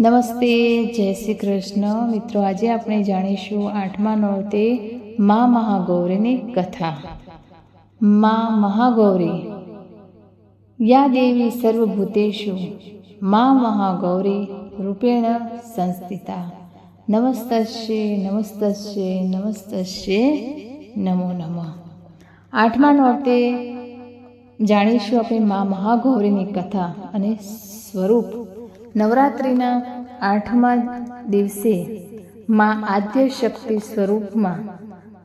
નમસ્તે, જય શ્રી કૃષ્ણ. મિત્રો, આજે આપણે જાણીશું આઠમા નોરતે મા મહાગૌરીની કથા. મા મહાગૌરી, યા દેવી સર્વભૂતેશુ, મા મહાગૌરી રૂપેણ સંસ્થિતા. નમસ્તસ્ય નમસ્તસ્ય નમસ્તસ્ય નમો નમઃ. આઠમા નોરતે જાણીશું આપણે મા મહાગૌરીની કથા અને સ્વરૂપ. નવરાત્રિના આઠમા દિવસે મા આદ્ય શક્તિ સ્વરૂપમાં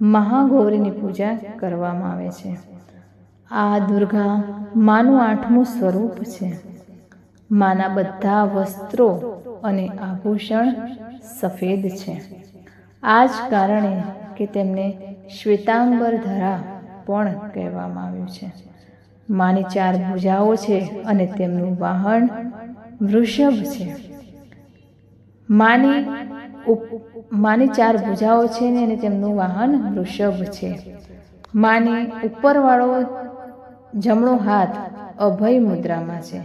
મહાગૌરીની પૂજા કરવામાં આવે છે. આ દુર્ગા માનું આઠમું સ્વરૂપ છે. માના બધા વસ્ત્રો અને આભૂષણ સફેદ છે. આ જ કારણે કે તેમને શ્વેતાંબર ધરા પણ કહેવામાં આવ્યું છે. માની ચાર ભુજાઓ છે અને તેમનું વાહન વૃષભ છે. માની માની ચાર ભુજાઓ છે ને અને તેમનું વાહન વૃષભ છે. માની ઉપરવાળો જમણો હાથ અભય મુદ્રામાં છે.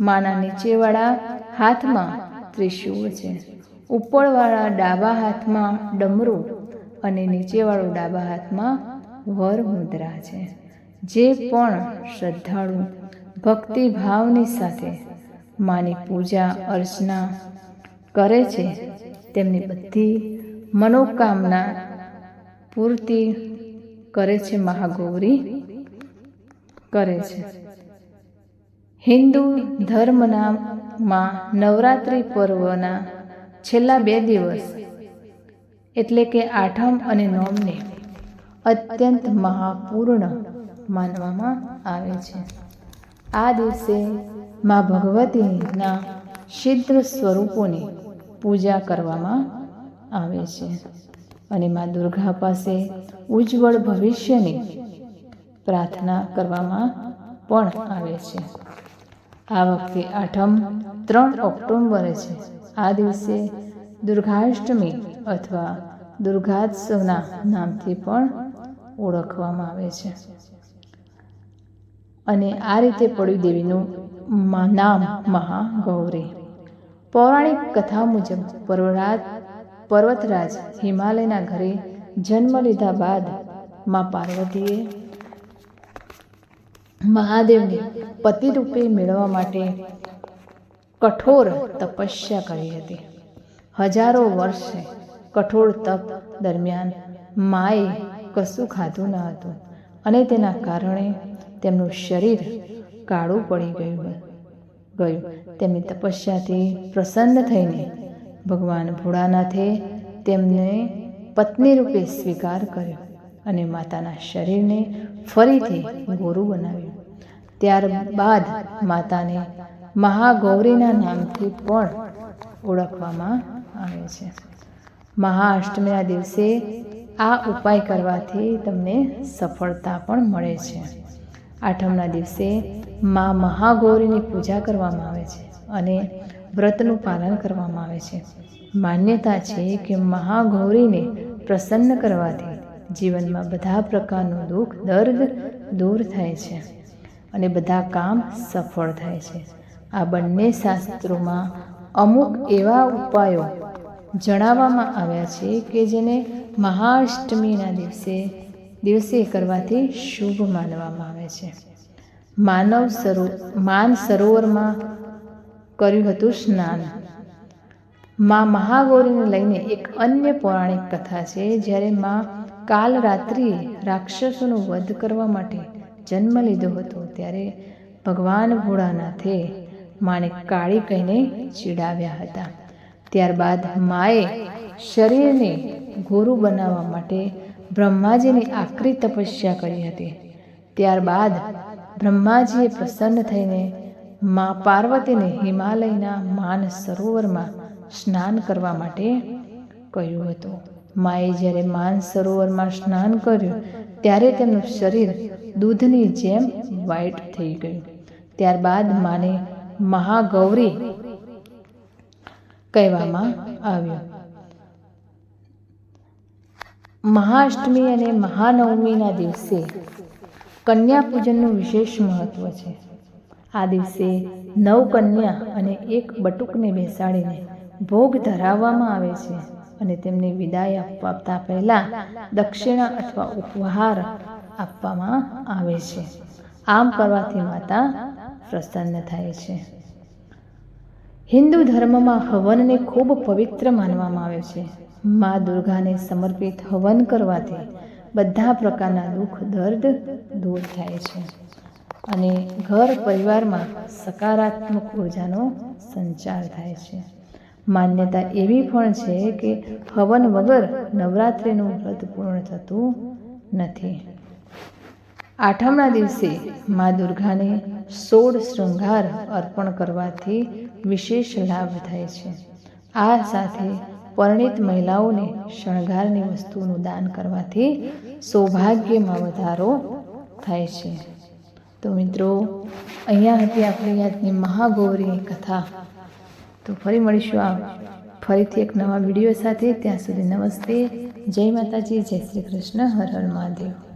માના નીચેવાળા હાથમાં ત્રિશુળ છે. ઉપરવાળા ડાબા હાથમાં ડમરું અને નીચેવાળો ડાબા હાથમાં વર મુદ્રા છે. જે પણ શ્રદ્ધાળુ ભક્તિ ભાવની સાથે માની પૂજા, અર્ચના કરે છે. તેમની બધી મનોકામના પૂર્તિ કરે છે, મહાગૌરી કરે છે. હિન્દુ ધર્મના માં નવરાત્રિ પર્વના છેલ્લા બે દિવસ એટલે કે આઠમ અને નોમને અત્યંત મહાપૂર્ણ માનવામાં આવે છે. આ દિવસે મા ભગવતીના સિદ્ધ સ્વરૂપોની પૂજા કરવામાં આવે છે. અને મા દુર્ગા પાસે ઉજ્જવળ ભવિષ્યની પ્રાર્થના કરવામાં પણ આવે છે. આ વખતે આઠમ ત્રણ ઓક્ટોબરે છે. આ દિવસે દુર્ગાષ્ટમી અથવા દુર્ગાત્સવના નામથી પણ ઓળખવામાં આવે છે. અને આ રીતે પડ્યું દેવીનું નામ મહાગૌરી. પૌરાણિક કથા મુજબ પર્વરાજ, પર્વતરાજ હિમાલયના ઘરે જન્મ લીધા બાદ મા પાર્વતીએ મહાદેવને પતિ રૂપે મેળવવા માટે કઠોર તપસ્યા કરી હતી. હજારો વર્ષે કઠોર તપ દરમિયાન માએ કશું ખાધું ન હતું અને તેના કારણે તેમનું શરીર કાળું પડી ગયું ગયું. તેમની તપસ્યાથી પ્રસન્ન થઈને ભગવાન ભોળાનાથે તેમને પત્ની રૂપે સ્વીકાર કર્યો અને માતાના શરીરને ફરીથી ગોરું બનાવ્યું. ત્યારબાદ માતાને મહાગૌરીના નામથી પણ ઓળખવામાં આવે છે. મહાઅષ્ટમીના દિવસે આ ઉપાય કરવાથી તમને સફળતા પણ મળે છે. આઠમના દિવસે મા મહાગૌરીની પૂજા કરવામાં આવે છે અને વ્રતનું પાલન કરવામાં આવે છે. માન્યતા છે કે મહાગૌરીને પ્રસન્ન કરવાથી જીવનમાં બધા પ્રકારનું દુઃખ, દર્દ દૂર થાય છે અને બધા કામ સફળ થાય છે. આ બંને શાસ્ત્રોમાં અમુક એવા ઉપાયો જણાવવામાં આવ્યા છે કે જેને મહાઅષ્ટમીના દિવસે દિવસે કરવાથી શુભ માનવામાં આવે છે. માનવ સરો માન સરોવરમાં કર્યું હતું સ્નાન. મા મહાગૌરીને લઈને એક અન્ય પૌરાણિક કથા છે, જ્યારે મા કાલ રાત્રિએ રાક્ષસોનો વધ કરવા માટે જન્મ લીધો હતો, ત્યારે ભગવાન ભોળાનાથે માને કાળી કહીને ચીડાવ્યા હતા. ત્યારબાદ માએ શરીરને ગોરું બનાવવા માટે બ્રહ્માજીની આકરી તપસ્યા કરી હતી. ત્યારબાદ બ્રહ્માજીએ પ્રસન્ન થઈને મા પાર્વતીને હિમાલયના માન સરોવરમાં સ્નાન કરવા માટે કહ્યું હતું. માએ જ્યારે માન સરોવરમાં સ્નાન કર્યું, ત્યારે તેમનું શરીર દૂધની જેમ વ્હાઈટ થઈ ગયું. ત્યારબાદ માને મહાગૌરી કહેવામાં આવ્યું. મહાઅષ્ટમી અને મહાનવમીના દિવસે કન્યા પૂજનનું વિશેષ મહત્વ છે. આ દિવસે નવ કન્યા અને એક બટુકને બેસાડીને ભોગ ધરાવવામાં આવે છે અને તેમને વિદાય આપતા પહેલાં દક્ષિણા અથવા ઉપહાર આપવામાં આવે છે. આમ કરવાથી માતા પ્રસન્ન થાય છે. હિન્દુ ધર્મમાં હવનને ખૂબ પવિત્ર માનવામાં આવે છે. મા દુર્ગાને સમર્પિત હવન કરવાથી બધા પ્રકારના દુઃખ, દર્દ દૂર થાય છે. અને ઘર પરિવારમાં સકારાત્મક ઉર્જાનો સંચાર થાય છે. માન્યતા એવી પણ છે કે હવન વગર નવરાત્રિનું વ્રત પૂર્ણ થતું નથી. આઠમના દિવસે મા દુર્ગાને સોળ શૃંગાર અર્પણ કરવાથી વિશેષ લાભ થાય છે. આ સાથે પરિણિત મહિલાઓને શણગારની વસ્તુનું દાન કરવાથી સૌભાગ્યમાં વધારો થાય છે. તો મિત્રો, અહીંયા હતી આપણી આજની મહાગૌરી કથા. તો ફરી મળીશું આ ફરીથી એક નવા વીડિયો સાથે. ત્યાં સુધી નમસ્તે. જય માતાજી, જય શ્રી કૃષ્ણ. હર હર મહાદેવ.